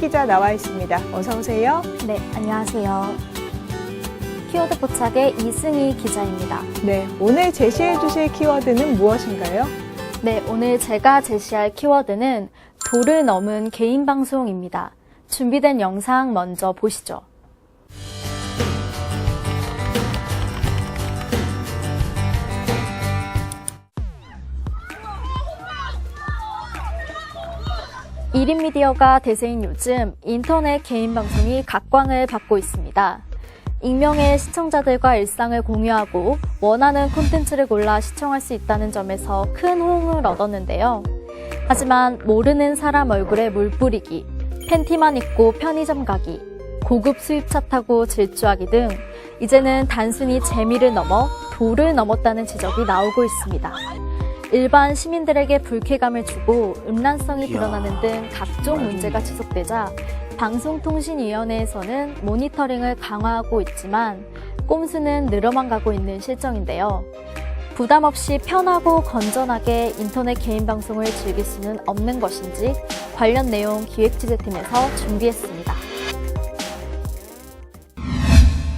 기자 나와 있습니다. 어서 오세요. 네, 안녕하세요. 키워드 포착의 이승희 기자입니다. 네, 오늘 제시해 주실 키워드는 무엇인가요? 네, 오늘 제가 제시할 키워드는 도를 넘은 개인 방송입니다. 준비된 영상 먼저 보시죠. 일인 미디어가 대세인 요즘 인터넷 개인 방송이 각광을 받고 있습니다. 익명의 시청자들과 일상을 공유하고 원하는 콘텐츠를 골라 시청할 수 있다는 점에서 큰 호응을 얻었는데요. 하지만 모르는 사람 얼굴에 물 뿌리기, 팬티만 입고 편의점 가기, 고급 수입차 타고 질주하기 등 이제는 단순히 재미를 넘어 도를 넘었다는 지적이 나오고 있습니다. 일반 시민들에게 불쾌감을 주고 음란성이 드러나는 등 각종 문제가 지속되자 방송통신위원회에서는 모니터링을 강화하고 있지만 꼼수는 늘어만 가고 있는 실정인데요. 부담 없이 편하고 건전하게 인터넷 개인 방송을 즐길 수는 없는 것인지 관련 내용 기획 취재팀에서 준비했습니다.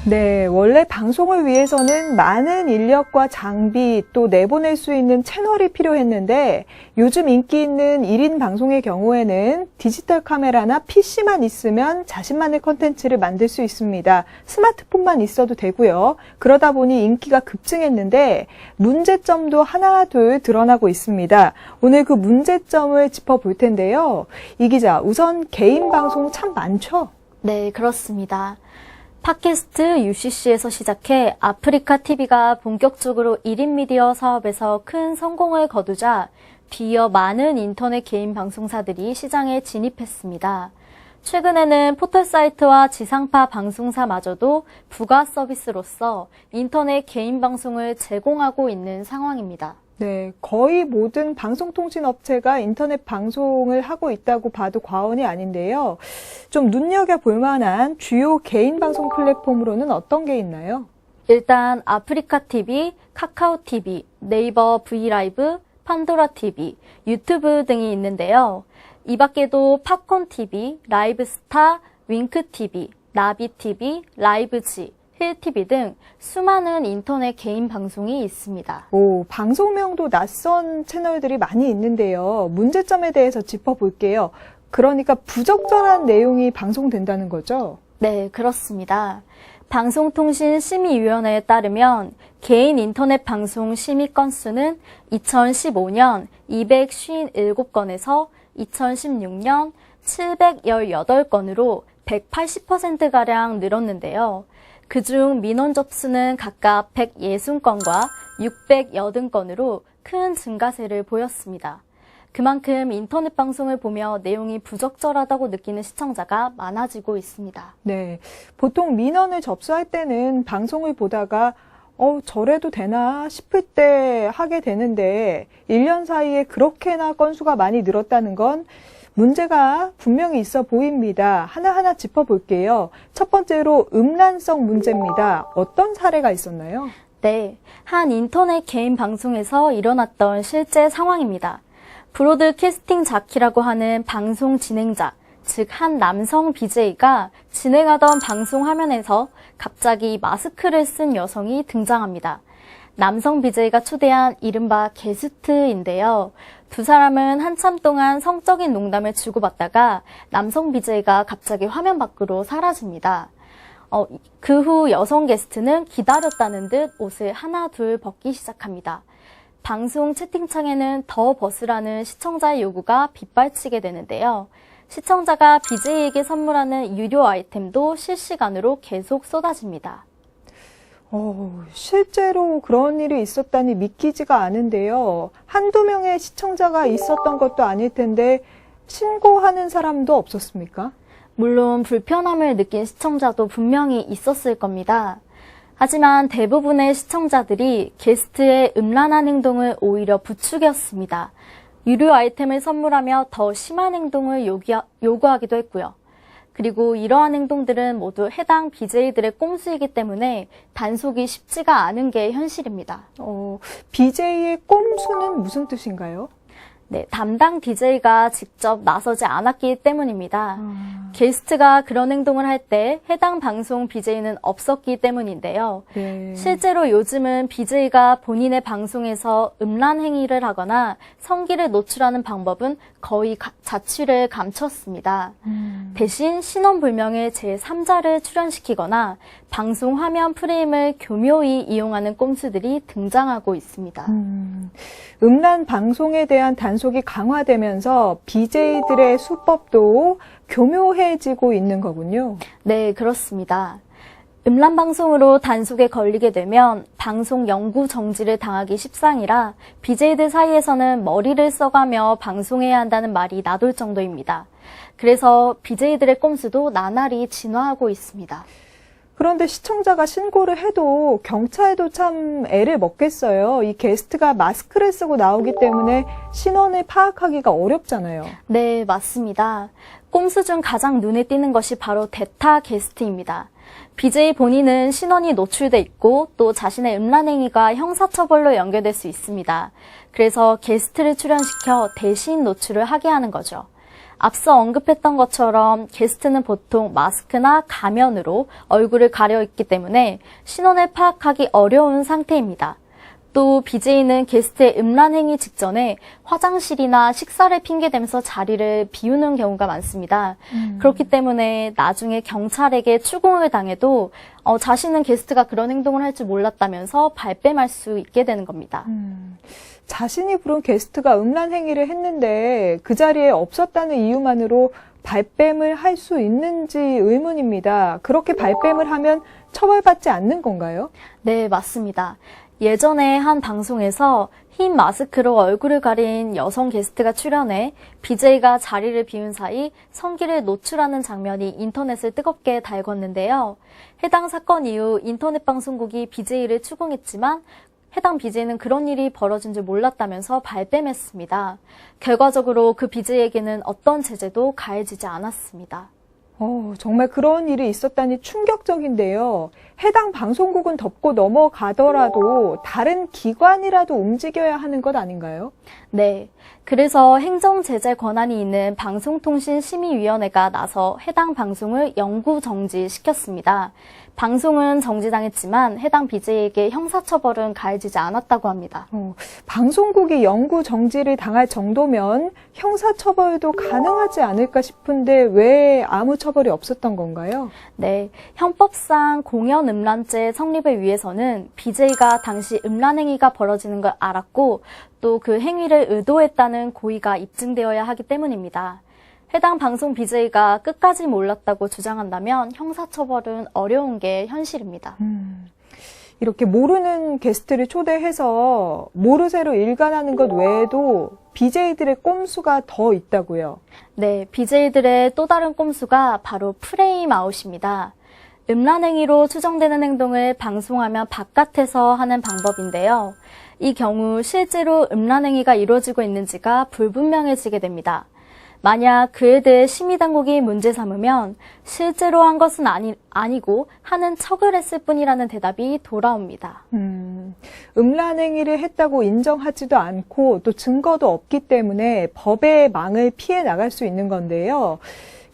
네, 원래 방송을 위해서는 많은 인력과 장비 또 내보낼 수 있는 채널이 필요했는데 요즘 인기 있는 1인 방송의 경우에는 디지털 카메라나 PC만 있으면 자신만의 컨텐츠를 만들 수 있습니다. 스마트폰만 있어도 되고요. 그러다 보니 인기가 급증했는데 문제점도 하나 둘 드러나고 있습니다. 오늘 그 문제점을 짚어볼 텐데요. 이 기자, 우선 개인 방송 참 많죠? 네, 그렇습니다. 팟캐스트 UCC에서 시작해 아프리카 TV가 본격적으로 1인 미디어 사업에서 큰 성공을 거두자 비어 많은 인터넷 개인 방송사들이 시장에 진입했습니다. 최근에는 포털 사이트와 지상파 방송사마저도 부가 서비스로서 인터넷 개인 방송을 제공하고 있는 상황입니다. 네, 거의 모든 방송통신 업체가 인터넷 방송을 하고 있다고 봐도 과언이 아닌데요. 좀 눈여겨볼 만한 주요 개인 방송 플랫폼으로는 어떤 게 있나요? 일단 아프리카 TV, 카카오 TV, 네이버 브이라이브, 판도라 TV, 유튜브 등이 있는데요. 이 밖에도 팝콘 TV, 라이브스타, 윙크 TV, 나비 TV, 라이브지, 힐 TV 등 수많은 인터넷 개인 방송이 있습니다. 오, 방송명도 낯선 채널들이 많이 있는데요. 문제점에 대해서 짚어볼게요. 그러니까 부적절한 내용이 방송된다는 거죠? 네, 그렇습니다. 방송통신심의위원회에 따르면 개인 인터넷 방송 심의 건수는 2015년 257건에서 2016년 718건으로 180%가량 늘었는데요. 그중 민원 접수는 각각 160건과 680건으로 큰 증가세를 보였습니다. 그만큼 인터넷 방송을 보며 내용이 부적절하다고 느끼는 시청자가 많아지고 있습니다. 네. 보통 민원을 접수할 때는 방송을 보다가 어, 저래도 되나 싶을 때 하게 되는데 1년 사이에 그렇게나 건수가 많이 늘었다는 건 문제가 분명히 있어 보입니다. 하나하나 짚어볼게요. 첫 번째로 음란성 문제입니다. 어떤 사례가 있었나요? 네, 한 인터넷 개인 방송에서 일어났던 실제 상황입니다. 브로드캐스팅 자키라고 하는 방송 진행자, 즉 한 남성 BJ가 진행하던 방송 화면에서 갑자기 마스크를 쓴 여성이 등장합니다. 남성 BJ가 초대한 이른바 게스트인데요. 두 사람은 한참 동안 성적인 농담을 주고받다가 남성 BJ가 갑자기 화면 밖으로 사라집니다. 어, 그 후 여성 게스트는 기다렸다는 듯 옷을 하나 둘 벗기 시작합니다. 방송 채팅창에는 더 벗으라는 시청자의 요구가 빗발치게 되는데요. 시청자가 BJ에게 선물하는 유료 아이템도 실시간으로 계속 쏟아집니다. 어, 실제로 그런 일이 있었다니 믿기지가 않은데요. 한두 명의 시청자가 있었던 것도 아닐 텐데 신고하는 사람도 없었습니까? 물론 불편함을 느낀 시청자도 분명히 있었을 겁니다. 하지만 대부분의 시청자들이 게스트의 음란한 행동을 오히려 부추겼습니다. 유료 아이템을 선물하며 더 심한 행동을 요구하기도 했고요. 그리고 이러한 행동들은 모두 해당 BJ들의 꼼수이기 때문에 단속이 쉽지가 않은 게 현실입니다. 어, BJ의 꼼수는 무슨 뜻인가요? 네, 담당 DJ가 직접 나서지 않았기 때문입니다. 아, 게스트가 그런 행동을 할 때 해당 방송 BJ는 없었기 때문인데요. 네. 실제로 요즘은 BJ가 본인의 방송에서 음란 행위를 하거나 성기를 노출하는 방법은 거의 가- 자취를 감췄습니다. 음, 대신 신원불명의 제3자를 출연시키거나 방송 화면 프레임을 교묘히 이용하는 꼼수들이 등장하고 있습니다. 음, 음란 방송에 대한 단속이 강화되면서 BJ들의 수법도 교묘해지고 있는 거군요. 네, 그렇습니다. 음란 방송으로 단속에 걸리게 되면 방송 영구 정지를 당하기 십상이라 BJ들 사이에서는 머리를 써가며 방송해야 한다는 말이 나돌 정도입니다. 그래서 BJ들의 꼼수도 나날이 진화하고 있습니다. 그런데 시청자가 신고를 해도 경찰도 참 애를 먹겠어요. 이 게스트가 마스크를 쓰고 나오기 때문에 신원을 파악하기가 어렵잖아요. 네, 맞습니다. 꼼수 중 가장 눈에 띄는 것이 바로 대타 게스트입니다. BJ 본인은 신원이 노출돼 있고 또 자신의 음란 행위가 형사처벌로 연결될 수 있습니다. 그래서 게스트를 출연시켜 대신 노출을 하게 하는 거죠. 앞서 언급했던 것처럼 게스트는 보통 마스크나 가면으로 얼굴을 가려 있기 때문에 신원을 파악하기 어려운 상태입니다. 또 BJ는 게스트의 음란 행위 직전에 화장실이나 식사를 핑계대면서 자리를 비우는 경우가 많습니다. 그렇기 때문에 나중에 경찰에게 추궁을 당해도 어, 자신은 게스트가 그런 행동을 할 줄 몰랐다면서 발뺌할 수 있게 되는 겁니다. 음, 자신이 부른 게스트가 음란 행위를 했는데 그 자리에 없었다는 이유만으로 발뺌을 할 수 있는지 의문입니다. 그렇게 발뺌을 하면 처벌받지 않는 건가요? 네, 맞습니다. 예전에 한 방송에서 흰 마스크로 얼굴을 가린 여성 게스트가 출연해 BJ가 자리를 비운 사이 성기를 노출하는 장면이 인터넷을 뜨겁게 달궜는데요. 해당 사건 이후 인터넷 방송국이 BJ를 추궁했지만 해당 BJ는 그런 일이 벌어진 줄 몰랐다면서 발뺌했습니다. 결과적으로 그 BJ에게는 어떤 제재도 가해지지 않았습니다. 어, 정말 그런 일이 있었다니 충격적인데요. 해당 방송국은 덮고 넘어가더라도 다른 기관이라도 움직여야 하는 것 아닌가요? 네. 그래서 행정제재 권한이 있는 방송통신심의위원회가 나서 해당 방송을 영구 정지시켰습니다. 방송은 정지당했지만 해당 BJ에게 형사처벌은 가해지지 않았다고 합니다. 어, 방송국이 영구 정지를 당할 정도면 형사처벌도 가능하지 않을까 싶은데 왜 아무 처벌이 없었던 건가요? 네. 형법상 공연 음란죄 성립을 위해서는 BJ가 당시 음란 행위가 벌어지는 걸 알았고 또 그 행위를 의도했다는 고의가 입증되어야 하기 때문입니다. 해당 방송 BJ가 끝까지 몰랐다고 주장한다면 형사처벌은 어려운 게 현실입니다. 음, 이렇게 모르는 게스트를 초대해서 모르쇠로 일관하는 것 외에도 BJ들의 꼼수가 더 있다고요. 네, BJ들의 또 다른 꼼수가 바로 프레임 아웃입니다. 음란 행위로 추정되는 행동을 방송하면 바깥에서 하는 방법인데요. 이 경우 실제로 음란 행위가 이루어지고 있는지가 불분명해지게 됩니다. 만약 그에 대해 심의당국이 문제 삼으면 실제로 한 것은 아니, 아니고 하는 척을 했을 뿐이라는 대답이 돌아옵니다. 음, 음란 행위를 했다고 인정하지도 않고 또 증거도 없기 때문에 법의 망을 피해 나갈 수 있는 건데요.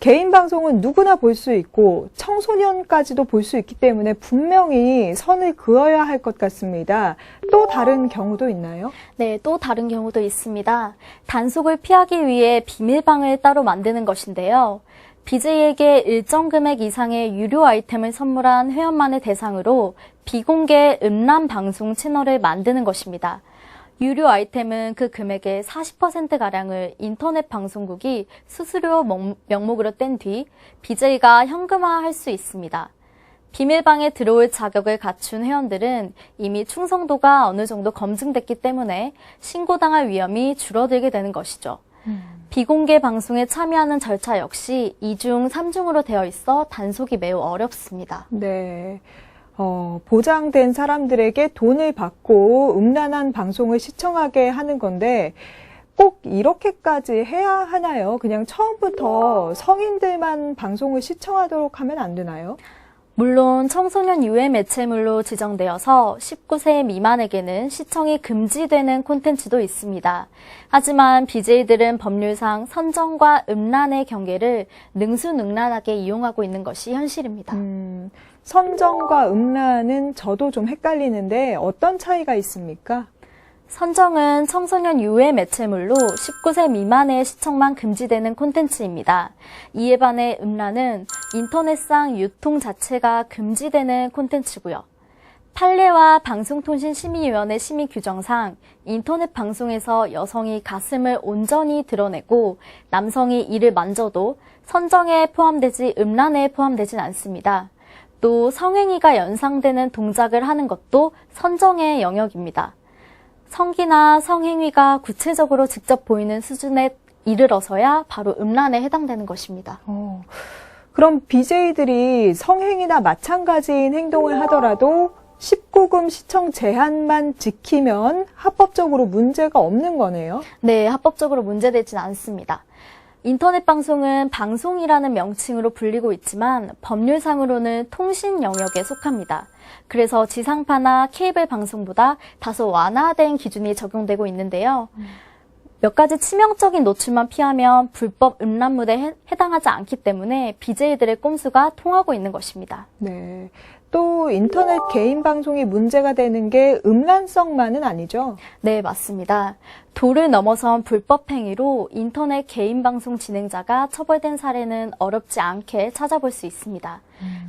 개인 방송은 누구나 볼 수 있고 청소년까지도 볼 수 있기 때문에 분명히 선을 그어야 할 것 같습니다. 또 다른 경우도 있나요? 네, 또 다른 경우도 있습니다. 단속을 피하기 위해 비밀방을 따로 만드는 것인데요. BJ에게 일정 금액 이상의 유료 아이템을 선물한 회원만을 대상으로 비공개 음란 방송 채널을 만드는 것입니다. 유료 아이템은 그 금액의 40%가량을 인터넷 방송국이 수수료 명- 명목으로 뗀 뒤 BJ가 현금화할 수 있습니다. 비밀방에 들어올 자격을 갖춘 회원들은 이미 충성도가 어느 정도 검증됐기 때문에 신고당할 위험이 줄어들게 되는 것이죠. 비공개 방송에 참여하는 절차 역시 2중, 3중으로 되어 있어 단속이 매우 어렵습니다. 네. 어, 보장된 사람들에게 돈을 받고 음란한 방송을 시청하게 하는 건데 꼭 이렇게까지 해야 하나요? 그냥 처음부터 성인들만 방송을 시청하도록 하면 안 되나요? 물론 청소년 유해 매체물로 지정되어서 19세 미만에게는 시청이 금지되는 콘텐츠도 있습니다. 하지만 BJ들은 법률상 선정과 음란의 경계를 능수능란하게 이용하고 있는 것이 현실입니다. 음, 선정과 음란은 저도 좀 헷갈리는데 어떤 차이가 있습니까? 선정은 청소년 유해 매체물로 19세 미만의 시청만 금지되는 콘텐츠입니다. 이에 반해 음란은 인터넷상 유통 자체가 금지되는 콘텐츠고요. 판례와 방송통신심의위원회 심의 규정상 인터넷 방송에서 여성이 가슴을 온전히 드러내고 남성이 이를 만져도 선정에 포함되지 음란에 포함되진 않습니다. 또 성행위가 연상되는 동작을 하는 것도 선정의 영역입니다. 성기나 성행위가 구체적으로 직접 보이는 수준에 이르러서야 바로 음란에 해당되는 것입니다. 어, 그럼 BJ들이 성행위나 마찬가지인 행동을 하더라도 19금 시청 제한만 지키면 합법적으로 문제가 없는 거네요. 네, 합법적으로 문제되진 않습니다. 인터넷 방송은 방송이라는 명칭으로 불리고 있지만 법률상으로는 통신 영역에 속합니다. 그래서 지상파나 케이블 방송보다 다소 완화된 기준이 적용되고 있는데요. 몇 가지 치명적인 노출만 피하면 불법 음란물에 해당하지 않기 때문에 BJ들의 꼼수가 통하고 있는 것입니다. 네. 또 인터넷 개인 방송이 문제가 되는 게 음란성만은 아니죠. 네, 맞습니다. 도를 넘어선 불법 행위로 인터넷 개인 방송 진행자가 처벌된 사례는 어렵지 않게 찾아볼 수 있습니다.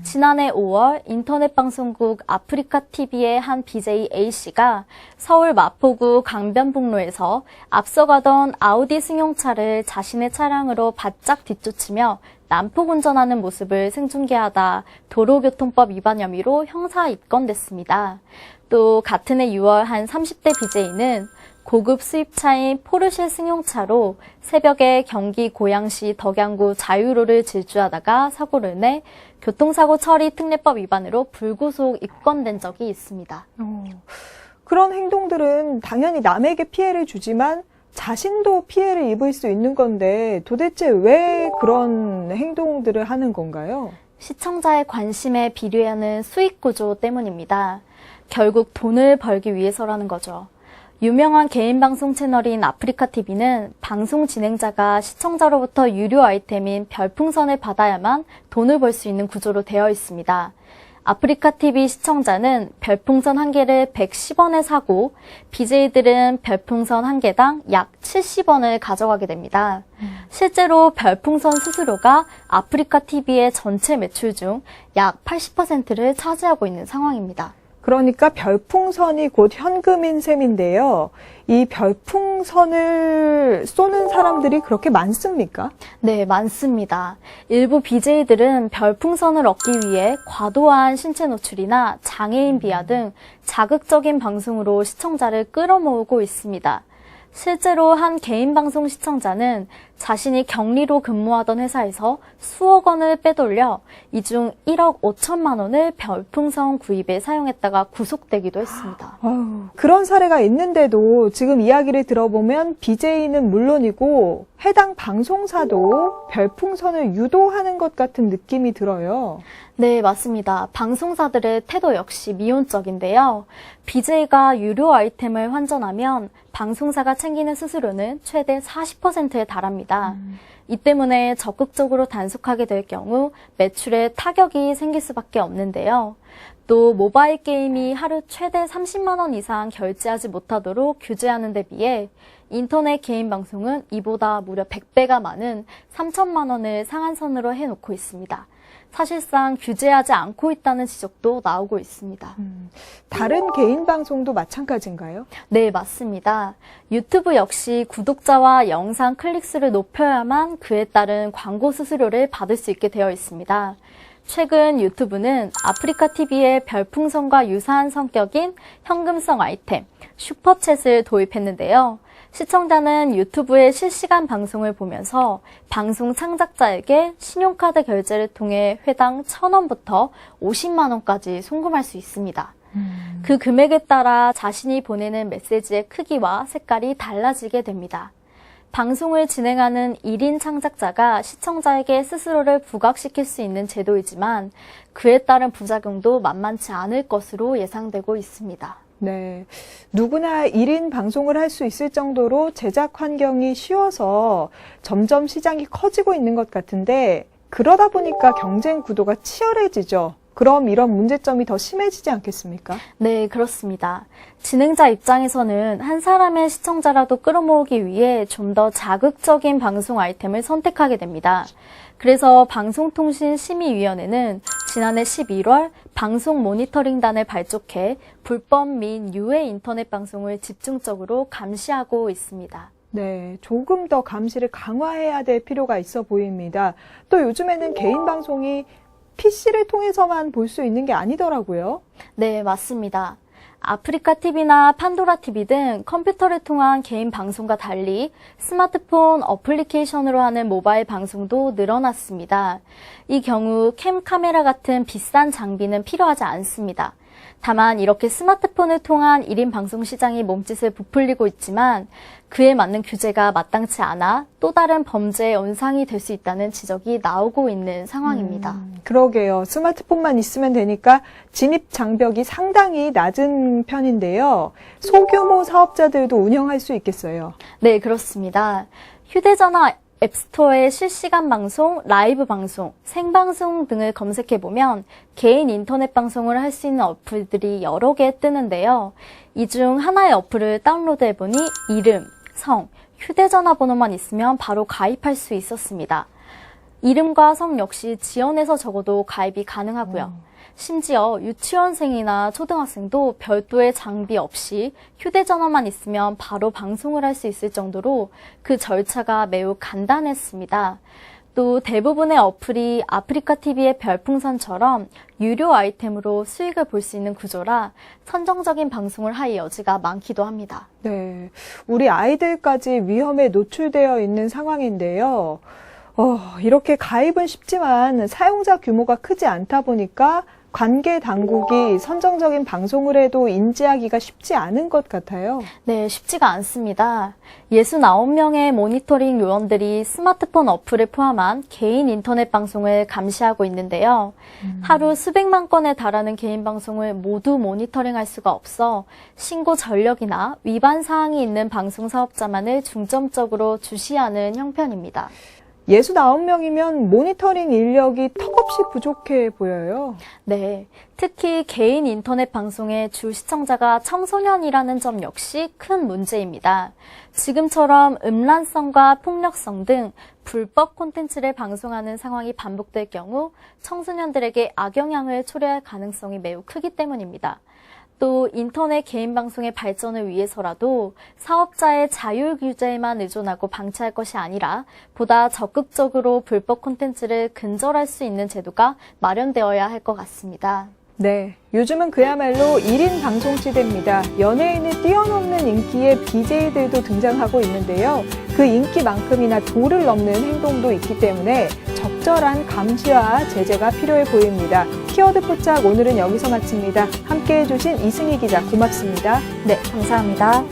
지난해 5월 인터넷 방송국 아프리카 TV의 한 BJ A씨가 서울 마포구 강변북로에서 앞서가던 아우디 승용차를 자신의 차량으로 바짝 뒤쫓으며 난폭 운전하는 모습을 생중계하다 도로교통법 위반 혐의로 형사 입건됐습니다. 또 같은 해 6월 한 30대 BJ는 고급 수입차인 포르쉐 승용차로 새벽에 경기 고양시 덕양구 자유로를 질주하다가 사고를 내 교통사고 처리 특례법 위반으로 불구속 입건된 적이 있습니다. 어, 그런 행동들은 당연히 남에게 피해를 주지만 자신도 피해를 입을 수 있는 건데 도대체 왜 그런 행동들을 하는 건가요? 시청자의 관심에 비례하는 수익 구조 때문입니다. 결국 돈을 벌기 위해서라는 거죠. 유명한 개인 방송 채널인 아프리카 TV는 방송 진행자가 시청자로부터 유료 아이템인 별풍선을 받아야만 돈을 벌 수 있는 구조로 되어 있습니다. 아프리카 TV 시청자는 별풍선 한 개를 110원에 사고 BJ들은 별풍선 한 개당 약 70원을 가져가게 됩니다. 실제로 별풍선 수수료가 아프리카 TV의 전체 매출 중 약 80%를 차지하고 있는 상황입니다. 그러니까 별풍선이 곧 현금인 셈인데요. 이 별풍선을 쏘는 사람들이 그렇게 많습니까? 네, 많습니다. 일부 BJ들은 별풍선을 얻기 위해 과도한 신체 노출이나 장애인 비하 등 자극적인 방송으로 시청자를 끌어모으고 있습니다. 실제로 한 개인 방송 시청자는 자신이 격리로 근무하던 회사에서 수억 원을 빼돌려 이 중 1억 5천만 원을 별풍선 구입에 사용했다가 구속되기도 했습니다. 아유, 그런 사례가 있는데도 지금 이야기를 들어보면 BJ는 물론이고 해당 방송사도 별풍선을 유도하는 것 같은 느낌이 들어요. 네, 맞습니다. 방송사들의 태도 역시 미온적인데요. BJ가 유료 아이템을 환전하면 방송사가 챙기는 수수료는 최대 40%에 달합니다. 이 때문에 적극적으로 단속하게 될 경우 매출에 타격이 생길 수밖에 없는데요. 또 모바일 게임이 하루 최대 30만 원 이상 결제하지 못하도록 규제하는 데 비해 인터넷 개인 방송은 이보다 무려 100배가 많은 3천만 원을 상한선으로 해놓고 있습니다. 사실상 규제하지 않고 있다는 지적도 나오고 있습니다. 다른 개인 방송도 마찬가지인가요? 네, 맞습니다. 유튜브 역시 구독자와 영상 클릭수를 높여야만 그에 따른 광고 수수료를 받을 수 있게 되어 있습니다. 최근 유튜브는 아프리카 TV의 별풍선과 유사한 성격인 현금성 아이템 슈퍼챗을 도입했는데요. 시청자는 유튜브의 실시간 방송을 보면서 방송 창작자에게 신용카드 결제를 통해 회당 1,000원부터 50만원까지 송금할 수 있습니다. 그 금액에 따라 자신이 보내는 메시지의 크기와 색깔이 달라지게 됩니다. 방송을 진행하는 1인 창작자가 시청자에게 스스로를 부각시킬 수 있는 제도이지만 그에 따른 부작용도 만만치 않을 것으로 예상되고 있습니다. 네. 누구나 1인 방송을 할 수 있을 정도로 제작 환경이 쉬워서 점점 시장이 커지고 있는 것 같은데 그러다 보니까 경쟁 구도가 치열해지죠. 그럼 이런 문제점이 더 심해지지 않겠습니까? 네, 그렇습니다. 진행자 입장에서는 한 사람의 시청자라도 끌어모으기 위해 좀 더 자극적인 방송 아이템을 선택하게 됩니다. 그래서 방송통신심의위원회는 지난해 11월 방송 모니터링단을 발족해 불법 및 유해 인터넷 방송을 집중적으로 감시하고 있습니다. 네, 조금 더 감시를 강화해야 될 필요가 있어 보입니다. 또 요즘에는 개인 방송이 PC를 통해서만 볼 수 있는 게 아니더라고요. 네, 맞습니다. 아프리카 TV나 판도라 TV 등 컴퓨터를 통한 개인 방송과 달리 스마트폰 어플리케이션으로 하는 모바일 방송도 늘어났습니다. 이 경우 캠 카메라 같은 비싼 장비는 필요하지 않습니다. 다만 이렇게 스마트폰을 통한 1인 방송 시장이 몸짓을 부풀리고 있지만 그에 맞는 규제가 마땅치 않아 또 다른 범죄의 온상이 될 수 있다는 지적이 나오고 있는 상황입니다. 그러게요. 스마트폰만 있으면 되니까 진입 장벽이 상당히 낮은 편인데요. 소규모 사업자들도 운영할 수 있겠어요. 네, 그렇습니다. 휴대전화 앱스토어의 실시간 방송, 라이브 방송, 생방송 등을 검색해 보면 개인 인터넷 방송을 할 수 있는 어플들이 여러 개 뜨는데요. 이 중 하나의 어플을 다운로드해 보니 이름, 성, 휴대전화 번호만 있으면 바로 가입할 수 있었습니다. 이름과 성 역시 지원해서 적어도 가입이 가능하고요. 심지어 유치원생이나 초등학생도 별도의 장비 없이 휴대전화만 있으면 바로 방송을 할 수 있을 정도로 그 절차가 매우 간단했습니다. 또 대부분의 어플이 아프리카 TV의 별풍선처럼 유료 아이템으로 수익을 볼 수 있는 구조라 선정적인 방송을 할 여지가 많기도 합니다. 네. 우리 아이들까지 위험에 노출되어 있는 상황인데요. 어, 이렇게 가입은 쉽지만 사용자 규모가 크지 않다 보니까 관계 당국이 선정적인 방송을 해도 인지하기가 쉽지 않은 것 같아요. 네, 쉽지가 않습니다. 69명의 모니터링 요원들이 스마트폰 어플을 포함한 개인 인터넷 방송을 감시하고 있는데요. 하루 수백만 건에 달하는 개인 방송을 모두 모니터링할 수가 없어 신고 전력이나 위반 사항이 있는 방송 사업자만을 중점적으로 주시하는 형편입니다. 69명이면 모니터링 인력이 턱없이 부족해 보여요. 네. 특히 개인 인터넷 방송의 주 시청자가 청소년이라는 점 역시 큰 문제입니다. 지금처럼 음란성과 폭력성 등 불법 콘텐츠를 방송하는 상황이 반복될 경우 청소년들에게 악영향을 초래할 가능성이 매우 크기 때문입니다. 또 인터넷 개인 방송의 발전을 위해서라도 사업자의 자율 규제에만 의존하고 방치할 것이 아니라 보다 적극적으로 불법 콘텐츠를 근절할 수 있는 제도가 마련되어야 할 것 같습니다. 네. 요즘은 그야말로 1인 방송 시대입니다. 연예인을 뛰어넘는 인기의 BJ들도 등장하고 있는데요. 그 인기만큼이나 도를 넘는 행동도 있기 때문에 적절한 감시와 제재가 필요해 보입니다. 키워드 포착 오늘은 여기서 마칩니다. 함께 해주신 이승희 기자 고맙습니다. 네, 감사합니다.